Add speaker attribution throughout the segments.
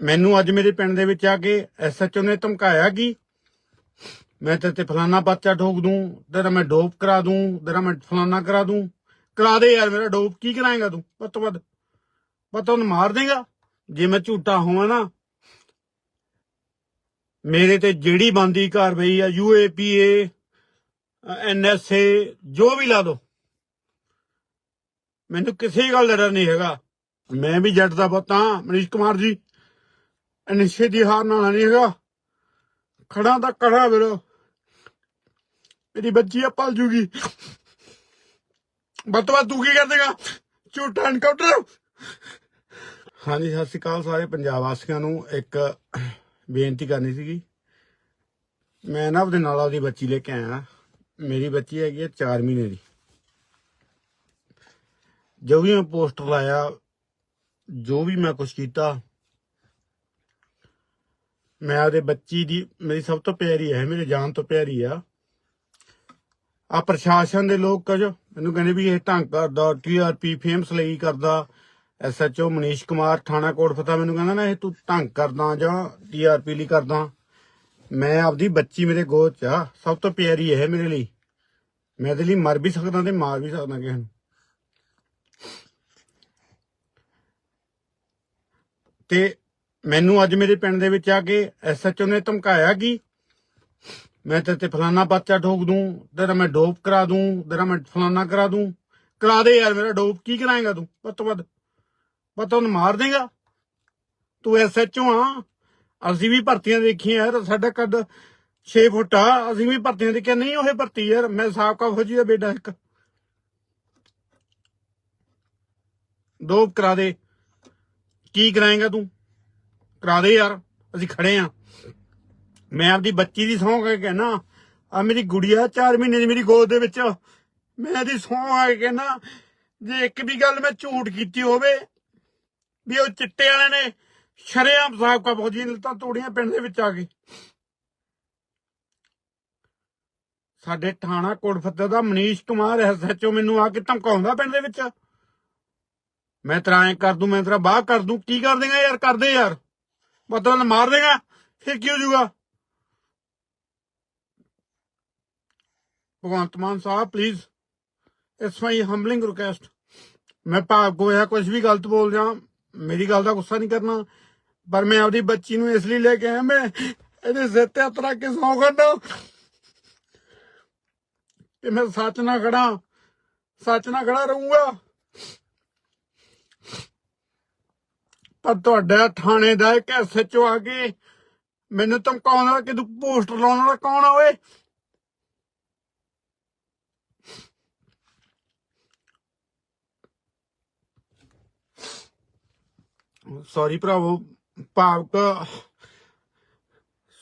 Speaker 1: ਮੈਨੂੰ ਅੱਜ ਮੇਰੇ ਪਿੰਡ ਦੇ ਵਿੱਚ ਆ ਕੇ ਐਸਐਚਓ ਨੇ ਧਮਕਾਇਆ ਕਿ ਮੈਂ ਤੇ ਤੇ ਫਲਾਨਾ ਬੱਚਾ ਠੋਕ ਦੂੰ, ਤੇਰਾ ਮੈਂ ਡੋਪ ਕਰਾ ਦੂੰ, ਤੇਰਾ ਮੈਂ ਫਲਾਨਾ ਕਰਾ ਦੂੰ। ਕਰਾ ਦੇ ਯਾਰ, ਮੇਰਾ ਡੋਪ ਕੀ ਕਰਾਏਗਾ ਤੂੰ? ਵੱਧ ਤੋਂ ਵੱਧ ਪਤਾ ਉਹਨੂੰ ਮਾਰ ਦੇਗਾ। ਜੇ ਮੈਂ ਝੂਠਾ ਹੋਵਾਂ ਨਾ, ਮੇਰੇ ਤੇ ਜਿਹੜੀ ਬੰਦੀ ਕਾਰਵਾਈ ਆ ਯੂਏਪੀਏ ਐਨਐਸਏ ਜੋ ਵੀ ਲਾ ਦੋ। ਮੈਨੂੰ ਕਿਸੇ ਗੱਲ ਦਾ ਡਰ ਨਹੀਂ ਹੈਗਾ। ਮੈਂ ਵੀ ਜੱਟ ਦਾ ਪੁੱਤ ਹਾਂ, ਮਨੀਸ਼ ਕੁਮਾਰ ਜੀ। ਨਿਸ਼ੇ ਦੀ ਹਾਰ ਨਾਲ ਨਹੀਂ ਹੈਗਾ। ਖੜਾ ਤਾਂ ਕੜਾ ਵੀਰੋ। ਮੇਰੀ ਬੱਚੀ ਆ ਪਲ ਜੂਗੀ। ਬਤਵਾ ਤੂੰ ਕੀ ਕਰ ਦੇਗਾ ਝੂਠਾ ਐਨਕਾਊਂਟਰ ਹਾਂਜੀ, ਸਤਿ ਸ਼੍ਰੀ ਅਕਾਲ ਸਾਰੇ ਪੰਜਾਬ ਵਾਸੀਆਂ ਨੂੰ। ਇੱਕ ਬੇਨਤੀ ਕਰਨੀ ਸੀਗੀ। ਮੈਂ ਨਾ ਉਹਦੇ ਨਾਲ ਉਹਦੀ ਬੱਚੀ ਲੈ ਕੇ ਆਇਆ ਮੇਰੀ ਬੱਚੀ ਹੈਗੀ ਹੈ 4 ਮਹੀਨੇ ਦੀ। ਜੋ ਵੀ ਮੈਂ ਪੋਸਟਰ ਲਾਇਆ, ਜੋ ਵੀ ਮੈਂ ਕੁਝ ਕੀਤਾ ਮੈਂ ਉਹਦੇ ਬੱਚੀ ਦੀ, ਮੇਰੀ ਸਭ ਤੋਂ ਪਿਆਰੀ ਹੈ, ਮੇਰੇ ਜਾਨ ਤੋਂ ਪਿਆਰੀ ਆ। ਆ ਪ੍ਰਸ਼ਾਸਨ ਦੇ ਲੋਕ ਕੁਝ ਮੈਨੂੰ ਕਹਿੰਦੇ ਵੀ ਇਹ ਢੰਗ ਕਰਦਾ ਟੀਆਰਪੀ ਫੇਮਸ ਲਈ ਕਰਦਾ। ਐਸਐਚਓ ਮਨੀਸ਼ ਕੁਮਾਰ ਥਾਣਾ ਕੋਟ ਮੈਨੂੰ ਕਹਿੰਦਾ ਨਾ, ਇਹ ਤੂੰ ਢੰਗ ਕਰਦਾ ਜਾਂ ਟੀਆਰਪੀ ਲਈ ਕਰਦਾ। ਮੈਂ ਆਪਦੀ ਬੱਚੀ ਮੇਰੇ ਗੋਦ ਚ ਆ, ਸਭ ਤੋਂ ਪਿਆਰੀ ਹੈ ਮੇਰੇ ਲਈ। ਮੈਂ ਇਹਦੇ ਲਈ ਮਰ ਵੀ ਸਕਦਾ ਤੇ ਮਾਰ ਵੀ ਸਕਦਾ ਕਿਸੇ ਨੂੰ। ਤੇ ਮੈਨੂੰ ਅੱਜ ਮੇਰੇ ਪਿੰਡ ਦੇ ਵਿੱਚ ਆ ਕੇ ਐਸਐਚਓ ਨੇ ਧਮਕਾਇਆ ਕਿ ਮੈਂ ਤੇ ਤੇ ਫਲਾਨਾ ਬੱਚਾ ਠੋਕ ਦੂੰ, ਤੇਰਾ ਮੈਂ ਡੋਪ ਕਰਾ ਦੂੰ, ਤੇਰਾ ਮੈਂ ਫਲਾਨਾ ਕਰਾ ਦੂੰ। ਕਰਾ ਦੇ ਯਾਰ ਮੇਰਾ ਡੋਪ, ਕੀ ਕਰਾਏਗਾ ਤੂੰ? ਵੱਧ ਤੋਂ ਵੱਧ ਪਤਾ ਉਹਨੂੰ ਮਾਰ ਦੇਗਾ। ਤੂੰ ਐਸਐਚਓ ਆ, ਅਸੀਂ ਵੀ ਭਰਤੀਆਂ ਦੇਖੀਆਂ ਯਾਰ, ਸਾਡਾ ਕੱਦ 6 ਫੁੱਟ ਆ, ਅਸੀਂ ਵੀ ਭਰਤੀਆਂ ਦੇਖਿਆ। ਨਹੀਂ, ਉਹ ਭਰਤੀ ਯਾਰ, ਮੈਂ ਸਾਬਕਾ ਫੌਜੀ ਦਾ ਬੇਟਾ ਇੱਕ। ਡੋਪ ਕਰਾ ਦੇ। ਕੀ ਕਰਾਏਗਾ ਤੂੰ? ਕਰਾ ਦੇ ਯਾਰ, ਅਸੀਂ ਖੜੇ ਆ। ਮੈਂ ਆਪਦੀ ਬੱਚੀ ਦੀ ਸਹੁੰ ਕੇ ਕਹਿਣਾ ਆ ਮੇਰੀ ਗੁੜੀਆ 4 ਮਹੀਨੇ ਦੀ ਮੇਰੀ ਗੋਦ ਦੇ ਵਿੱਚ, ਮੈਂ ਦੀ ਸੌਂ ਆ ਕੇ ਕਹਿਣਾ ਜੇ ਇੱਕ ਵੀ ਗੱਲ ਮੈਂ ਝੂਠ ਕੀਤੀ ਹੋਵੇ, ਵੀ ਉਹ ਚਿੱਟੇ ਵਾਲੇ ਨੇ ਸ਼ਰੇਆਮ ਸਾਬਕਾ ਫੌਜੀ ਨੇ ਤਾਂ ਤੋੜੀਆਂ ਪਿੰਡ ਦੇ ਵਿੱਚ ਆ ਕੇ। ਸਾਡੇ ਥਾਣਾ ਕੋਟਫੱਤੇ ਦਾ ਮਨੀਸ਼ ਕੁਮਾਰ ਐਸਐਚਓ ਮੈਨੂੰ ਆ ਕੇ ਧਮਕਾਉਂਦਾ ਪਿੰਡ ਦੇ ਵਿੱਚ। ਮੈਂ ਤੇਰਾ ਐਂ ਕਰ ਦੂੰ, ਮੈਂ ਤੇਰਾ ਬਾਹ ਕਰ ਦੂੰ, ਕੀ ਕਰ ਦੇਗਾ ਯਾਰ, ਕਰਦੇ ਯਾਰ। ਮਤਲਬ ਮਾਰ ਦੇਗਾ, ਫਿਰ ਕੀ ਹੋ ਜਾਊਗਾ? Bhagwant Mann sahib please it's my humbling request ਮੈਂ ਭਾਵ ਹੋਇਆ ਕੁਝ ਵੀ ਗਲਤ ਬੋਲ ਜਾ ਮੇਰੀ ਗੱਲ ਦਾ ਗੁੱਸਾ ਨਹੀਂ ਕਰਨਾ, ਪਰ ਮੈਂ ਆਪਦੀ ਬੱਚੀ ਨੂੰ ਇਸ ਲਈ ਲੈ ਕੇ ਆਇਆ, ਮੈਂ ਇਹਦੇ ਸਿਰ ਤੇ ਹੱਥ ਰੱਖ ਕੇ ਸੌਂ ਕਰਦਾ ਕਿ ਮੈਂ ਸੱਚ ਨਾ ਖੜਾ, ਸੱਚ ਨਾ ਖੜਾ ਰਹੂੰਗਾ। ਪਰ ਤੁਹਾਡਾ ਥਾਣੇ ਦਾ ਇੱਕ ਐਸਐਚਓ ਆ ਕੇ ਮੈਨੂੰ ਧਮਕਾਉਣ ਕਿ ਤੂੰ ਪੋਸਟਰ ਲਾਉਣ ਵਾਲਾ ਕੌਣ ਆ ਓਏ? ਸੌਰੀ ਭਰਾਵੋ, ਭਾਵਕ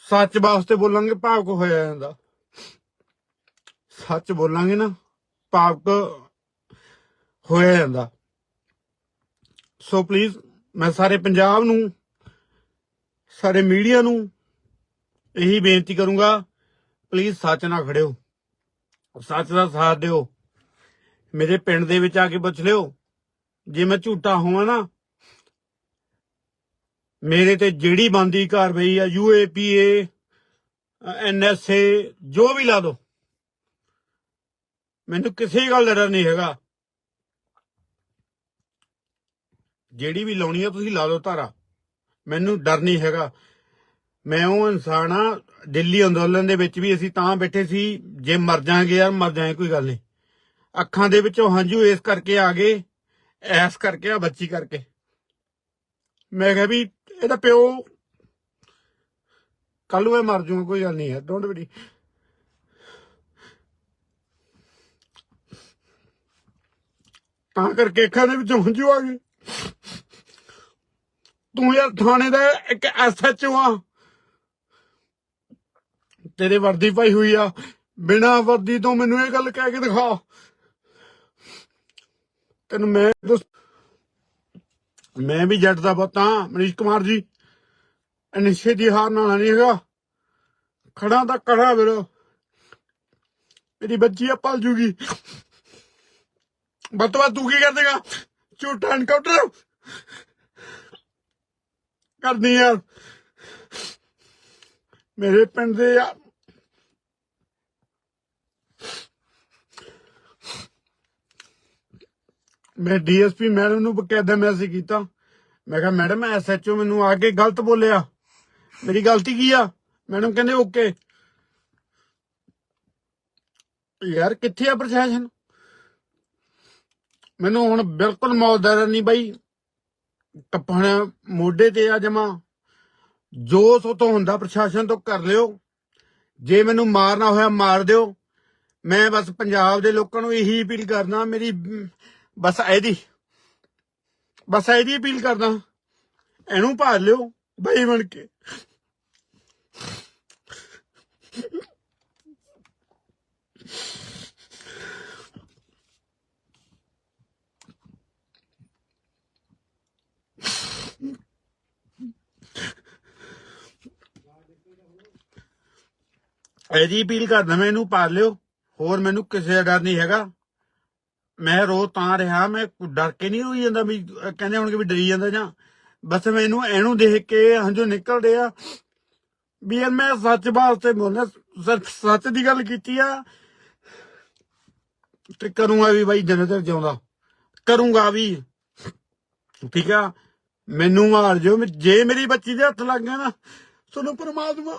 Speaker 1: ਸੱਚ ਵਾਸਤੇ ਬੋਲਾਂਗੇ, ਭਾਵਕ ਹੋਇਆ ਜਾਂਦਾ। ਸੱਚ ਬੋਲਾਂਗੇ ਨਾ, ਭਾਵਕ ਹੋਇਆ ਜਾਂਦਾ। ਸੋ ਪਲੀਜ਼ ਮੈਂ ਸਾਰੇ ਪੰਜਾਬ ਨੂੰ, ਸਾਰੇ ਮੀਡੀਆ ਨੂੰ ਇਹੀ ਬੇਨਤੀ ਕਰੂੰਗਾ ਪਲੀਜ਼ ਸੱਚ ਨਾਲ ਖੜਿਓ। ਸੱਚ ਦਾ ਸਾਥ ਦਿਓ। ਮੇਰੇ ਪਿੰਡ ਦੇ ਵਿੱਚ ਆ ਕੇ ਪੁੱਛ ਲਿਓ। ਜੇ ਮੈਂ ਝੂਠਾ ਹੋਵਾਂ ਨਾ, ਮੇਰੇ ਤੇ ਜਿਹੜੀ ਬੰਦੀ ਕਾਰਵਾਈ ਆ ਯੂਏਪੀਏ ਐਨਐਸਏ ਜੋ ਵੀ ਲਾ ਦੋ, ਮੈਨੂੰ ਕਿਸੇ ਗੱਲ ਦਾ ਡਰ ਨਹੀਂ ਹੈਗਾ। ਜਿਹੜੀ ਵੀ ਲਾਉਣੀ ਆ, ਤੁਸੀਂ ਲਾ ਲਓ ਧਾਰਾ। ਮੈਨੂੰ ਡਰ ਨਹੀਂ ਹੈਗਾ। ਮੈਂ ਉਹ ਇਨਸਾਨ ਆ, ਦਿੱਲੀ ਅੰਦੋਲਨ ਦੇ ਵਿੱਚ ਵੀ ਅਸੀਂ ਤਾਂ ਬੈਠੇ ਸੀ, ਜੇ ਮਰ ਜਾਾਂਗੇ ਯਾਰ, ਮਰ ਜਾਏ ਕੋਈ ਗੱਲ ਨਹੀਂ। ਅੱਖਾਂ ਦੇ ਵਿੱਚੋਂ ਹੰਝੂ ਇਸ ਕਰਕੇ ਆ ਗਏ, ਐਸ ਕਰਕੇ ਆ, ਬੱਚੀ ਕਰਕੇ। ਮੈਂ ਕਿਹਾ ਵੀ ਇਹਦਾ ਪਿਓ ਕੱਲ ਨੂੰ ਇਹ ਮਰ ਜੂਗਾ ਕੋਈ ਗੱਲ ਨਹੀਂ ਹੈ ਡੋਂਟ ਵਰੀ ਤਾਂ ਕਰਕੇ ਅੱਖਾਂ ਦੇ ਵਿੱਚੋਂ ਹੰਝੂ ਆ ਗਏ। ਤੂੰ ਯਾਰ ਥਾਣੇ ਦਾ ਇੱਕ ਐਸਐਚਓ ਆ। ਤੇਰੇ ਵਰਦੀ ਪਾਈ ਹੋਈ ਆ। ਬਿਨਾ ਵਰਦੀ ਤੋਂ ਮੈਨੂੰ ਇਹ ਗੱਲ ਕਹਿ ਕੇ ਦਿਖਾ। ਤੈਨੂੰ ਮੈਂ ਮੈਂ ਵੀ ਜੱਟ ਦਾ ਪੁੱਤ ਮਨੀਸ਼ ਕੁਮਾਰ ਜੀ। ਨਿਸ਼ੇ ਦੀ ਹਾਰ ਨਾਲ ਨਹੀਂ ਹੈਗਾ। ਖੜਾ ਤਾਂ ਕੜਾ ਵੀਰੋ ਮੇਰੀ ਬੱਚੀ ਆ ਪਲ ਜੂਗੀ। ਬਤਵਾ ਤੂੰ ਕੀ ਕਰ ਦੇਗਾ? ਝੂਠਾ ਐਨਕਾਊਂਟਰ ਕਰਦੀ ਯਾਰ ਮੇਰੇ ਪਿੰਡ ਦੇ ਆ- ਮੈਂ ਡੀਐਸਪੀ ਮੈਡਮ ਨੂੰ ਬਕਾਇਦਾ ਮੈਸੇਜ ਕੀਤਾ। ਮੈਂ ਕਿਹਾ, ਮੈਡਮ ਐਸਐਚਓ ਮੈਨੂੰ ਆ ਕੇ ਗਲਤ ਬੋਲਿਆ। ਮੇਰੀ ਗਲਤੀ ਕੀ ਆ? ਮੈਡਮ ਕਹਿੰਦੇ, ਓਕੇ। ਯਾਰ, ਕਿੱਥੇ ਆ ਪ੍ਰਸ਼ਾਸਨ? ਮੈਨੂੰ ਹੁਣ ਬਿਲਕੁਲ ਮੌਜਦਾਰ ਨਹੀਂ ਬਾਈ। ਟੱਪਣ, ਮੋਢੇ ਤੇ ਆ ਜਮਾ ਜੋ ਸੋ ਤੋਂ ਹੁੰਦਾ ਪ੍ਰਸ਼ਾਸਨ ਤੋਂ ਕਰ ਲਿਓ। ਜੇ ਮੈਨੂੰ ਮਾਰਨਾ ਹੋਇਆ ਮਾਰ ਦਿਓ। ਮੈਂ ਬਸ ਪੰਜਾਬ ਦੇ ਲੋਕਾਂ ਨੂੰ ਇਹੀ ਅਪੀਲ ਕਰਦਾ, ਮੇਰੀ, ਬਸ ਇਹਦੀ ਬਸ ਇਹਦੀ ਅਪੀਲ ਕਰਦਾ। ਇਹਨੂੰ ਭਾਲ ਲਿਓ, ਬਈ ਬਣ ਕੇ। ਇਹਦੀ ਅਪੀਲ ਕਰਦਾ ਮੈਂ ਇਹਨੂੰ ਪਾਲ ਲਿਓ, ਹੋਰ ਮੈਨੂੰ ਕਿਸੇ ਦਾ ਡਰ ਨਹੀਂ ਹੈਗਾ। ਮੈਂ ਰੋ ਤਾਂ ਰਿਹਾ, ਮੈਂ ਡਰ ਕੇ ਨਹੀਂ ਹੋਈ ਜਾਂਦਾ ਵੀ, ਕਹਿੰਦੇ ਹੋਣਗੇ ਵੀ ਡਰੀ ਜਾਂਦਾ ਜਾਂ। ਬਸ ਮੈਨੂੰ ਇਹਨੂੰ ਦੇਖ ਕੇ ਹੰਝੂ ਨਿਕਲਦੇ ਆ ਵੀ ਯਾਰ ਮੈਂ ਸੱਚ ਵਾਸਤੇ ਬੋਲਦਾ, ਸਿਰਫ ਸੱਚ ਦੀ ਗੱਲ ਕੀਤੀ ਆ। ਤੇ ਕਰੂੰਗਾ ਵੀ ਬਾਈ ਜਿੰਨੇ ਤੱਕ ਜਿਉਂਦਾ ਕਰੂੰਗਾ ਵੀ। ਠੀਕ ਆ? ਮੈਨੂੰ ਮਾਰ ਜਿਓ ਜੇ ਮੇਰੀ ਬੱਚੀ ਦੇ ਹੱਥ ਲੱਗ ਗਿਆ ਨਾ, ਤੁਹਾਨੂੰ ਪਰਮਾਤਮਾ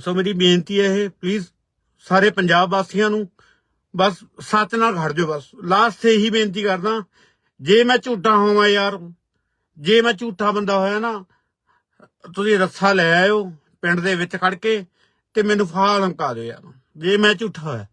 Speaker 1: ਸੋ ਮੇਰੀ ਬੇਨਤੀ ਹੈ ਇਹ ਪਲੀਜ਼ ਸਾਰੇ ਪੰਜਾਬ ਵਾਸੀਆਂ ਨੂੰ ਬਸ ਸੱਚ ਨਾਲ ਖੜ ਜਾਓ ਬਸ। ਲਾਸਟ ਤੇ ਇਹੀ ਬੇਨਤੀ ਕਰਦਾ, ਜੇ ਮੈਂ ਝੂਠਾ ਹੋਵਾਂ ਯਾਰ, ਜੇ ਮੈਂ ਝੂਠਾ ਬੰਦਾ ਹੋਇਆ ਨਾ, ਤੁਸੀਂ ਰੱਸਾ ਲੈ ਆਇਓ ਪਿੰਡ ਦੇ ਵਿੱਚ ਖੜ ਕੇ ਤੇ ਮੈਨੂੰ ਫਾਹ ਲਮਕਾ ਦਿਓ ਯਾਰ। ਜੇ ਮੈਂ ਝੂਠਾ ਹੋਇਆ